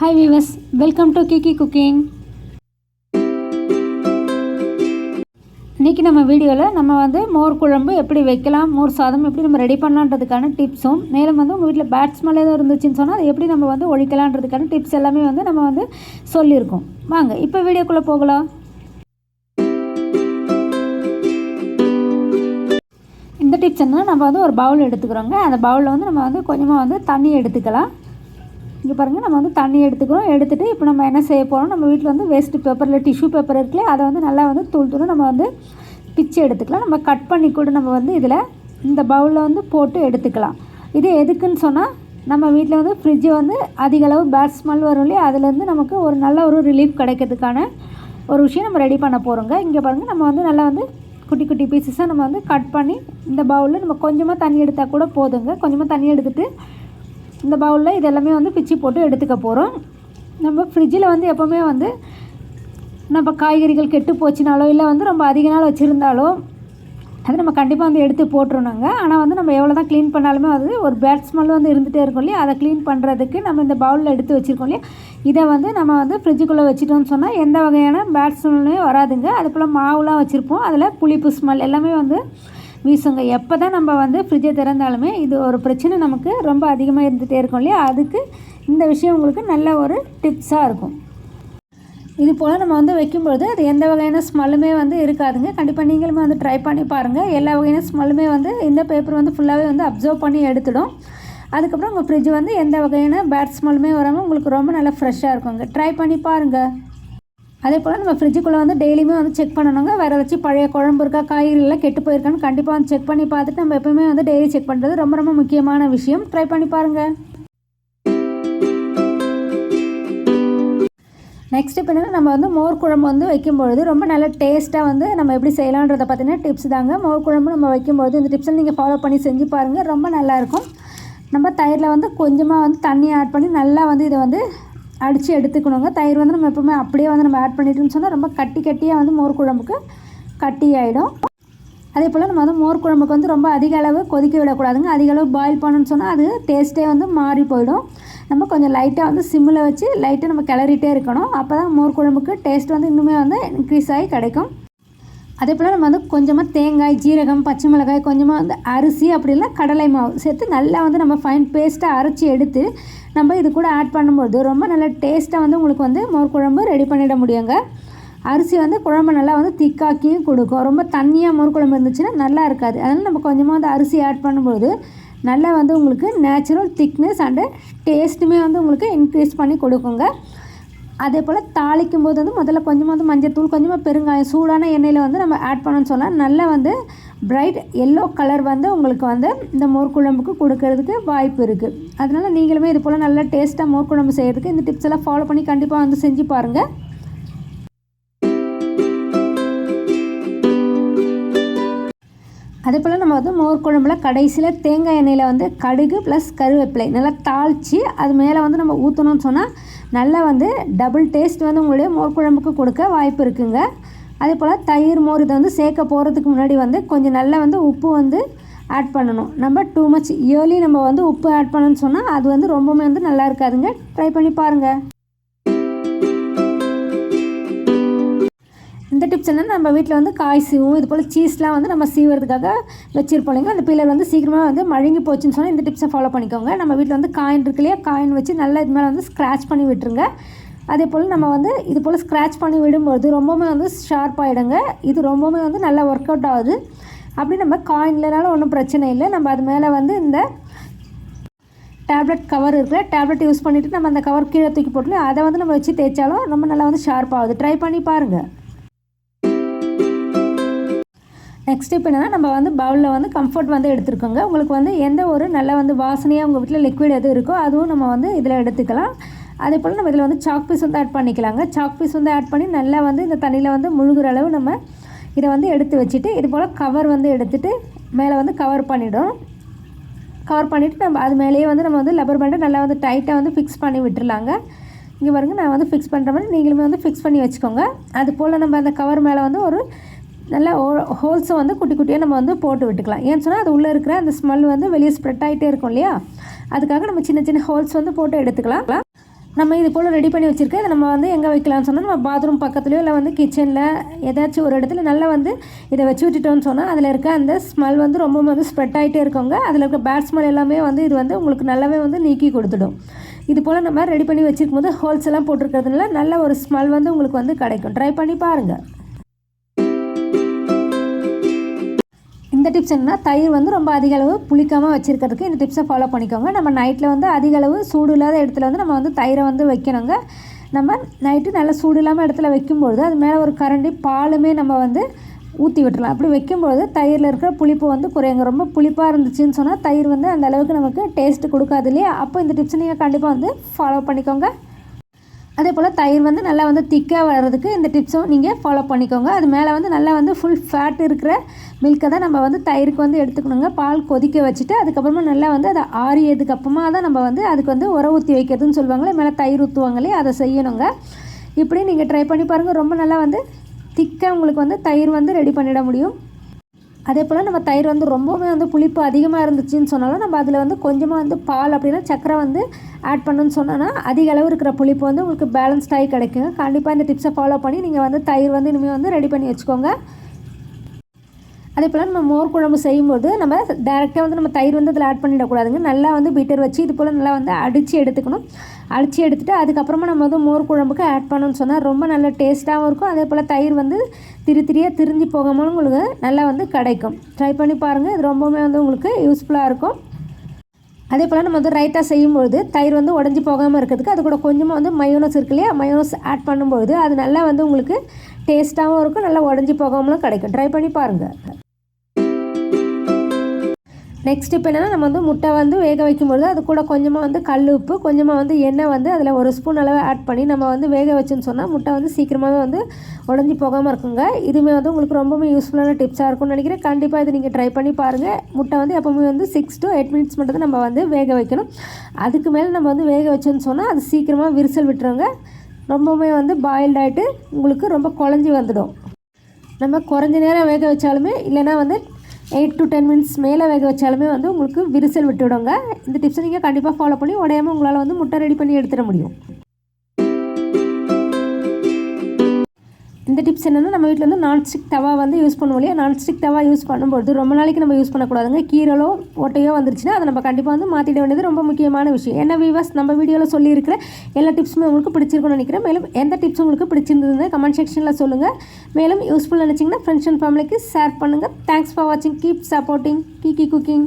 Hi viewers welcome to Kiki cooking இன்றைக்கி நம்ம வீடியோவில் நம்ம வந்து மோர் குழம்பு எப்படி வைக்கலாம் மோர் சாதம் எப்படி நம்ம ரெடி பண்ணலான்றதுக்கான டிப்ஸும் மேலும் வந்து உங்கள் வீட்டில் பேட் ஏதோ இருந்துச்சுன்னு சொன்னால் அது எப்படி நம்ம வந்து ஒழிக்கலான்றதுக்கான டிப்ஸ் எல்லாமே வந்து நம்ம வந்து சொல்லியிருக்கோம். வாங்க இப்போ வீடியோக்குள்ளே போகலாம். இந்த டிப்ஸ் என்ன நம்ம வந்து ஒரு பவுல் எடுத்துக்கிறோங்க. அந்த பவுலில் வந்து நம்ம வந்து கொஞ்சமாக வந்து தண்ணி எடுத்துக்கலாம். இங்கே பாருங்கள் நம்ம வந்து தண்ணி எடுத்துக்கிறோம். எடுத்துகிட்டு இப்போ நம்ம என்ன செய்ய போகிறோம் நம்ம வீட்டில் வந்து வேஸ்ட்டு பேப்பரில் டிஷ்யூ பேப்பர் இருக்குல்ல அதை வந்து நல்லா வந்து தூள் தூள் நம்ம வந்து பிச்சு எடுத்துக்கலாம். நம்ம கட் பண்ணி கூட நம்ம வந்து இதில் இந்த பவுலில் வந்து போட்டு எடுத்துக்கலாம். இது எதுக்குன்னு சொன்னால் நம்ம வீட்டில் வந்து ஃப்ரிட்ஜு வந்து அதிக அளவு பேட் ஸ்மெல் வரும் இல்லையா? அதுலேருந்து நமக்கு ஒரு நல்ல ஒரு ரிலீஃப் கிடைக்கிறதுக்கான ஒரு விஷயம் நம்ம ரெடி பண்ண போகிறோங்க இங்கே பாருங்கள் நம்ம வந்து நல்லா வந்து குட்டி குட்டி பீசஸாக நம்ம வந்து கட் பண்ணி இந்த பவுலில் நம்ம கொஞ்சமாக தண்ணி எடுத்தால் கூட போதுங்க. கொஞ்சமாக தண்ணி எடுத்துகிட்டு இந்த பவுலில் இது எல்லாமே வந்து பிச்சு போட்டு எடுத்துக்க போகிறோம் நம்ம ஃப்ரிட்ஜில் வந்து எப்போவுமே வந்து நம்ம காய்கறிகள் கெட்டு போச்சுனாலோ இல்லை வந்து ரொம்ப அதிக நாள் வச்சுருந்தாலோ அது நம்ம கண்டிப்பாக வந்து எடுத்து போட்டுருணுங்க ஆனால் வந்து நம்ம எவ்வளோ தான் க்ளீன் பண்ணாலுமே அது ஒரு பேட் ஸ்மெல் வந்து இருந்துகிட்டே இருக்கும் இல்லையா? அதை க்ளீன் பண்ணுறதுக்கு நம்ம இந்த பவுலில் எடுத்து வச்சுருக்கோம் இல்லையா? இதை வந்து நம்ம வந்து ஃப்ரிட்ஜுக்குள்ளே வச்சுட்டோம்னு சொன்னால் எந்த வகையான பேட் ஸ்மெல்லுமே வராதுங்க. அது போல் மாவுலாம் வச்சுருப்போம். அதில் புளிப்பு ஸ்மெல் எல்லாமே வந்து வீசுங்க. எப்போ தான் நம்ம வந்து ஃப்ரிட்ஜை திறந்தாலுமே இது ஒரு பிரச்சனை நமக்கு ரொம்ப அதிகமாக இருந்துகிட்டே இருக்கும் இல்லையா? அதுக்கு இந்த விஷயம் உங்களுக்கு நல்ல ஒரு டிப்ஸாக இருக்கும். இது போல் நம்ம வந்து வைக்கும்பொழுது அது எந்த வகையான ஸ்மெல்லுமே வந்து இருக்காதுங்க. கண்டிப்பாக நீங்களுமே வந்து ட்ரை பண்ணி பாருங்கள் எல்லா வகையான ஸ்மெல்லுமே வந்து இந்த பேப்பர் வந்து ஃபுல்லாகவே வந்து அப்சர்வ் பண்ணி எடுத்துடும். அதுக்கப்புறம் உங்கள் ஃப்ரிட்ஜ் வந்து எந்த வகையான பேட் ஸ்மெல்லுமே வராமல் உங்களுக்கு ரொம்ப நல்லா ஃப்ரெஷ்ஷாக இருக்குங்க. ட்ரை பண்ணி பாருங்கள் அதே போல் நம்ம ஃப்ரிட்ஜுக்குள்ளே வந்து டெய்லியுமே வந்து செக் பண்ணணுங்க. வேறு ஏதாச்சும் பழைய குழம்பு இருக்கா காய்கறிலாம் கெட்டு போயிருக்கான்னு கண்டிப்பாக வந்து செக் பண்ணி பார்த்துட்டு நம்ம எப்போவுமே வந்து டெய்லி செக் பண்ணுறது ரொம்ப ரொம்ப முக்கியமான விஷயம். ட்ரை பண்ணி பாருங்கள் நெக்ஸ்ட் இப்போ என்னென்னா நம்ம வந்து மோர் குழம்பு வந்து வைக்கும்பொழுது ரொம்ப நல்ல டேஸ்ட்டாக வந்து நம்ம எப்படி செய்யலான்றதை பார்த்தீங்கன்னா டிப்ஸ் தாங்க. மோர் குழம்பு நம்ம வைக்கும்பொழுது இந்த டிப்ஸை நீங்கள் ஃபாலோ பண்ணி செஞ்சு பாருங்கள் ரொம்ப நல்லாயிருக்கும் நம்ம தயிரில் வந்து கொஞ்சமாக வந்து தண்ணி ஆட் பண்ணி நல்லா வந்து இதை வந்து அடித்து எடுத்துக்கணுங்க. தயிர் வந்து நம்ம எப்போவுமே அப்படியே வந்து நம்ம ஆட் பண்ணிட்டோம்னு சொன்னால் ரொம்ப கட்டி கட்டியாக வந்து மோர் குழம்புக்கு கட்டி ஆகிடும் அதே போல் நம்ம வந்து மோர் குழம்புக்கு வந்து ரொம்ப அதிக அளவு கொதிக்க விடக்கூடாதுங்க. அதிக அளவு பாயில் பண்ணணும்னு சொன்னால் அது டேஸ்ட்டே வந்து மாறி போயிடும். நம்ம கொஞ்சம் லைட்டாக வந்து சிம்மில் வச்சு லைட்டாக நம்ம கிளறிட்டே இருக்கணும். அப்போ தான் மோர் குழம்புக்கு டேஸ்ட் வந்து இன்னுமே வந்து இன்க்ரீஸ் ஆகி கிடைக்கும். அதே போல் நம்ம வந்து கொஞ்சமாக தேங்காய் ஜீரகம் பச்சை மிளகாய் கொஞ்சமாக வந்து அரிசி அப்படி இல்லை கடலை மாவு சேர்த்து நல்லா வந்து நம்ம ஃபைன் பேஸ்ட்டாக அரைச்சி எடுத்து நம்ம இது கூட ஆட் பண்ணும்போது ரொம்ப நல்ல டேஸ்ட்டாக வந்து உங்களுக்கு வந்து மோர் குழம்பு ரெடி பண்ணிட முடியுங்க. அரிசி வந்து குழம்பு நல்லா வந்து திக்காக்கியும் கொடுக்கும். ரொம்ப தண்ணியாக மோர் குழம்பு இருந்துச்சுன்னா நல்லா இருக்காது. அதனால் நம்ம கொஞ்சமாக வந்து அரிசி ஆட் பண்ணும்போது நல்லா வந்து உங்களுக்கு நேச்சுரல் திக்னஸ் அண்டு டேஸ்ட்டுமே வந்து உங்களுக்கு இன்க்ரீஸ் பண்ணி கொடுக்குங்க. அதே போல் தாளிக்கும் போது வந்து முதல்ல கொஞ்சமாக வந்து மஞ்சள் கொஞ்சமாக பெருங்காயம் சூடான எண்ணெயில் வந்து நம்ம ஆட் பண்ணோன்னு சொன்னால் நல்லா வந்து பிரைட் எல்லோ கலர் வந்து உங்களுக்கு வந்து இந்த மோர் குழம்புக்கு கொடுக்கறதுக்கு வாய்ப்பு இருக்குது அதனால் நீங்களுமே இது போல் நல்லா டேஸ்ட்டாக மோர் குழம்பு செய்கிறதுக்கு இந்த டிப்ஸ் எல்லாம் ஃபாலோ பண்ணி கண்டிப்பாக வந்து செஞ்சு பாருங்கள் அதே போல் நம்ம வந்து மோர் குழம்புல கடைசியில் தேங்காய் எண்ணெயில் வந்து கடுகு ப்ளஸ் கருவேப்பிலை நல்லா தாளித்து அது மேலே வந்து நம்ம ஊற்றணும்னு சொன்னால் நல்லா வந்து டபுள் டேஸ்ட் வந்து உங்களுடைய மோர் குழம்புக்கு கொடுக்க வாய்ப்பு இருக்குங்க. அதே போல் தயிர் மோர் இதை வந்து சேர்க்க போகிறதுக்கு முன்னாடி வந்து கொஞ்சம் நல்லா வந்து உப்பு வந்து ஆட் பண்ணணும். நம்ம டூ மச் இயர்லி நம்ம வந்து உப்பு ஆட் பண்ணணும்னு சொன்னால் அது வந்து ரொம்பவுமே வந்து நல்லா இருக்காதுங்க. ட்ரை பண்ணி பாருங்கள் டிப்ஸ் என்ன நம்ம வீட்டில் வந்து காய் சீவும். இது போல் சீஸ்லாம் வந்து நம்ம சீவுறதுக்காக வச்சுருப்போம். இல்லைங்க அந்த பில்லர் வந்து சீக்கிரமாக வந்து மழுங்கி போச்சுன்னு சொன்னால் இந்த டிப்ஸை ஃபாலோ பண்ணிக்கோங்க. நம்ம வீட்டில் வந்து காயின் இருக்கு இல்லையா? காயின் வச்சு நல்லா இது மேலே வந்து ஸ்க்ராச் பண்ணி விட்டுருங்க. அதே போல் நம்ம வந்து இது போல் ஸ்க்ராச் பண்ணி விடும்போது ரொம்பவுமே வந்து ஷார்ப் ஆகிடுங்க இது ரொம்பவுமே வந்து நல்லா ஒர்க் அவுட் ஆகுது. அப்படி நம்ம காயின்லனாலும் ஒன்றும் பிரச்சனை இல்லை. நம்ம அது மேலே வந்து இந்த டேப்லெட் கவர் இருக்குல்ல டேப்லெட் யூஸ் பண்ணிவிட்டு நம்ம அந்த கவர் கீழே தூக்கி போட்டு அதை வந்து நம்ம வச்சு தேய்ச்சாலும் ரொம்ப நல்லா வந்து ஷார்ப் ஆகுது. ட்ரை பண்ணி பாருங்கள் நெக்ஸ்ட் இப்போ என்னென்னா நம்ம வந்து பவுலில் வந்து கம்ஃபர்ட் வந்து எடுத்துருக்கோங்க. உங்களுக்கு வந்து எந்த ஒரு நல்ல வந்து வாசனையாக உங்கள் வீட்டில் லிக்விட் எது இருக்கோ அதுவும் நம்ம வந்து இதில் எடுத்துக்கலாம். அதே போல் நம்ம இதில் வந்து சாக் பீஸ் வந்து ஆட் பண்ணிக்கலாங்க. சாக் பீஸ் வந்து ஆட் பண்ணி நல்லா வந்து இந்த தண்ணியில் வந்து முழுகிற அளவு நம்ம இதை வந்து எடுத்து வச்சுட்டு இது போல் கவர் வந்து எடுத்துகிட்டு மேலே வந்து கவர் பண்ணிவிடும் கவர் பண்ணிவிட்டு நம்ம அது மேலேயே வந்து நம்ம வந்து லப்பர் பேண்டை நல்லா வந்து டைட்டாக வந்து ஃபிக்ஸ் பண்ணி விட்டுருலாங்க இங்கே பாருங்கள் நான் வந்து ஃபிக்ஸ் பண்ணுற மாதிரி நீங்களுமே வந்து ஃபிக்ஸ் பண்ணி வச்சுக்கோங்க. அது போல் நம்ம அந்த கவர் மேலே வந்து ஒரு நல்லா ஹோல்ஸை வந்து குட்டி குட்டியாக நம்ம வந்து போட்டு விட்டுக்கலாம். ஏன்னு சொன்னால் அது உள்ளே இருக்கிற அந்த ஸ்மெல் வந்து வெளியே ஸ்ப்ரெட் ஆகிட்டே இருக்கும் இல்லையா? அதுக்காக நம்ம சின்ன சின்ன ஹோல்ஸ் வந்து போட்டு எடுத்துக்கலாம். நம்ம இது போல் ரெடி பண்ணி வச்சுருக்க இதை நம்ம வந்து எங்கே வைக்கலாம்னு சொன்னால் நம்ம பாத்ரூம் பக்கத்துலையோ இல்லை வந்து கிச்சனில் ஏதாச்சும் ஒரு இடத்துல நல்லா வந்து இதை வச்சு விட்டுட்டோம்னு சொன்னால் அதில் இருக்க அந்த ஸ்மெல் வந்து ரொம்ப வந்து ஸ்ப்ரெட் ஆகிட்டே இருக்கவங்க அதில் இருக்க பேட் ஸ்மெல் எல்லாமே வந்து இது வந்து உங்களுக்கு நல்லாவே வந்து நீக்கி கொடுத்துடும். இது போல் நம்ம ரெடி பண்ணி வச்சுருக்கும் போது ஹோல்ஸ் எல்லாம் போட்டிருக்கிறதுனால நல்ல ஒரு ஸ்மெல் வந்து உங்களுக்கு வந்து கிடைக்கும். ட்ரை பண்ணி பாருங்கள் இந்த டிப்ஸ் என்னென்னா தயிர் வந்து ரொம்ப அதிக அளவு புளிக்காமல் வச்சுருக்கிறதுக்கு இந்த டிப்ஸை ஃபாலோ பண்ணிக்கோங்க. நம்ம நைட்டில் வந்து அதிக அளவு சூடு இல்லாத இடத்துல வந்து நம்ம வந்து தயிரை வந்து வைக்கணுங்க. நம்ம நைட்டு நல்லா சூடு இல்லாமல் இடத்துல வைக்கும்பொழுது அது மேலே ஒரு கரண்டி பாலுமே நம்ம வந்து ஊற்றி விட்டுலாம் அப்படி வைக்கும்பொழுது தயிரில் இருக்கிற புளிப்பு வந்து குறையுங்க. ரொம்ப புளிப்பாக இருந்துச்சுன்னு சொன்னால் தயிர் வந்து அந்த அளவுக்கு நமக்கு டேஸ்ட்டு கொடுக்காது இல்லையா? அப்போ இந்த டிப்ஸை நீங்கள் கண்டிப்பாக வந்து ஃபாலோ பண்ணிக்கோங்க. அதே போல் தயிர் வந்து நல்லா வந்து திக்காக வர்றதுக்கு இந்த டிப்ஸும் நீங்கள் ஃபாலோ பண்ணிக்கோங்க. அது மேலே வந்து நல்லா வந்து ஃபுல் ஃபேட் இருக்கிற மில்க்கை தான் நம்ம வந்து தயிருக்கு வந்து எடுத்துக்கணுங்க. பால் கொதிக்க வச்சுட்டு அதுக்கப்புறமா நல்லா வந்து அதை ஆறியதுக்கு அப்புறமா தான் நம்ம வந்து அதுக்கு வந்து உரம் ஊற்றி வைக்கிறதுன்னு சொல்லுவாங்களே மேலே தயிர் ஊற்றுவாங்களே அதை செய்யணுங்க. இப்படி நீங்கள் ட்ரை பண்ணி பாருங்கள் ரொம்ப நல்லா வந்து திக்காக உங்களுக்கு வந்து தயிர் வந்து ரெடி பண்ணிட முடியும். அதே போல் நம்ம தயிர் வந்து ரொம்பவுமே வந்து புளிப்பு அதிகமாக இருந்துச்சுன்னு சொன்னாலும் நம்ம அதில் வந்து கொஞ்சமாக வந்து பால் அப்படின்னா சக்கரை வந்து ஆட் பண்ணுன்னு சொன்னோன்னா அதிக அளவு இருக்கிற புளிப்பு வந்து உங்களுக்கு பேலன்ஸ்டாகி கிடைக்குங்க கண்டிப்பாக இந்த டிப்ஸை ஃபாலோ பண்ணி நீங்கள் வந்து தயிர் வந்து இனிமேல் வந்து ரெடி பண்ணி வச்சுக்கோங்க. அதே போல் நம்ம மோர் குழம்பு செய்யும்போது நம்ம டேரெக்டாக வந்து நம்ம தயிர் வந்து அதில் ஆட் பண்ணிடக்கூடாதுங்க. நல்லா வந்து பீட்டர் வச்சு இது போல் நல்லா வந்து அடித்து எடுத்துக்கணும். அடித்து எடுத்துகிட்டு அதுக்கப்புறமா நம்ம வந்து மோர் குழம்புக்கு ஆட் பண்ணணும்னு சொன்னால் ரொம்ப நல்ல டேஸ்ட்டாகவும் இருக்கும். அதே போல் தயிர் வந்து திரு திரியாக திரிஞ்சு போகாமலும் உங்களுக்கு நல்லா வந்து கிடைக்கும். ட்ரை பண்ணி பாருங்கள் இது ரொம்பவுமே வந்து உங்களுக்கு யூஸ்ஃபுல்லாக இருக்கும். அதே போல் நம்ம வந்து ரைத்தா செய்யும்பொழுது தயிர் வந்து உடஞ்சி போகாமல் இருக்கிறதுக்கு அது கூட கொஞ்சமாக வந்து மயோனஸ் இருக்கு இல்லையா? மயோனஸ் ஆட் பண்ணும்பொழுது அது நல்லா வந்து உங்களுக்கு டேஸ்ட்டாகவும் இருக்கும் நல்லா உடஞ்சி போகாமலும் கிடைக்கும். ட்ரை பண்ணி பாருங்கள் நெக்ஸ்ட் இப்போ என்னென்னா நம்ம வந்து முட்டை வந்து வேக வைக்கும்பொழுது அது கூட கொஞ்சமாக வந்து கல் உப்பு கொஞ்சமாக வந்து எண்ணெய் வந்து அதில் ஒரு ஸ்பூன் அளவு ஆட் பண்ணி நம்ம வந்து வேக வச்சுன்னு சொன்னால் முட்டை வந்து சீக்கிரமாகவே வந்து உடஞ்சி போகாமல் இருக்குங்க. இதுவுமே வந்து உங்களுக்கு ரொம்பவே யூஸ்ஃபுல்லான டிப்ஸாக இருக்கும்னு நினைக்கிறேன். கண்டிப்பாக இது நீங்கள் ட்ரை பண்ணி பாருங்கள் முட்டை வந்து எப்போவுமே வந்து சிக்ஸ் டு எயிட் மினிட்ஸ் மட்டும் தான் நம்ம வந்து வேக வைக்கணும். அதுக்கு மேலே நம்ம வந்து வேக வச்சோன்னு சொன்னால் அது சீக்கிரமாக விரிசல் விட்டுருங்க. ரொம்பவுமே வந்து பாயில்ட் ஆகிட்டு உங்களுக்கு ரொம்ப குழஞ்சி வந்துடும். நம்ம குறைஞ்ச நேரம் வேக வச்சாலுமே இல்லைன்னா வந்து எயிட் டு டென் மினிட்ஸ் மேலே வேக வச்சாலுமே வந்து உங்களுக்கு விரிசல் விட்டுவிடுங்க இந்த டிப்ஸை நீங்கள் கண்டிப்பாக ஃபாலோ பண்ணி உடையாமல் உங்களால் வந்து முட்டை ரெடி பண்ணி எடுத்துட முடியும். டிப்ஸ் என்னென்னா நம்ம வீட்டில் வந்து நான்ஸ்டிக் தவா வந்து யூஸ் பண்ணுவோம் இல்லையா? நான்ஸ்டிக் தவா யூஸ் பண்ணும்போது ரொம்ப நாளைக்கு நம்ம யூஸ் பண்ணக்கூடாதுங்க. கீரலோ ஓட்டையோ வந்துருச்சுன்னா அதை நம்ம கண்டிப்பாக வந்து மாற்றிட வேண்டியது ரொம்ப முக்கியமான விஷயம். என்ன வீவர்ஸ் நம்ம வீடியோவில் சொல்லியிருக்கிற எல்லா டிப்ஸுமே உங்களுக்கு பிடிச்சிருக்கும்னு நினைக்கிறேன். மேலும் எந்த டிப்ஸ் உங்களுக்கு பிடிச்சிருந்ததுன்னு கமெண்ட் செக்ஷனில் சொல்லுங்கள் மேலும் யூஸ்ஃபுல் நினச்சிங்கன்னா ஃப்ரெண்ட்ஸ் அண்ட் ஃபேமிலிக்கு ஷேர் பண்ணுங்கள் தேங்க்ஸ் ஃபார் வாட்சிங் keep supporting Kiki cooking